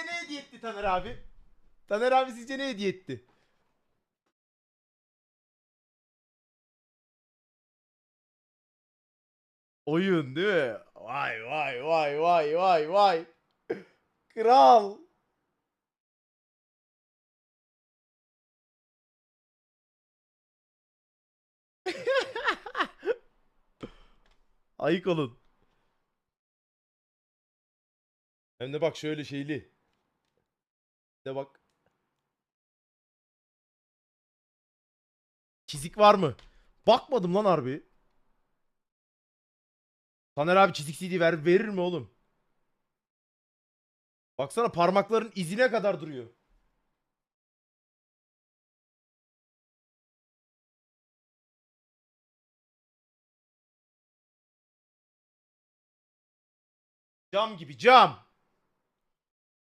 sizce ne hediye etti Taner abi? Taner abi sizce ne hediye etti? Oyun değil mi? Vay vay vay vay vay vay. Kral. Ayık olun. Hem de bak şöyle şeyli. De bak. Çizik var mı? Bakmadım lan harbi. Taner abi çizik CD ver, verir mi oğlum? Baksana parmakların izine kadar duruyor. Cam gibi cam.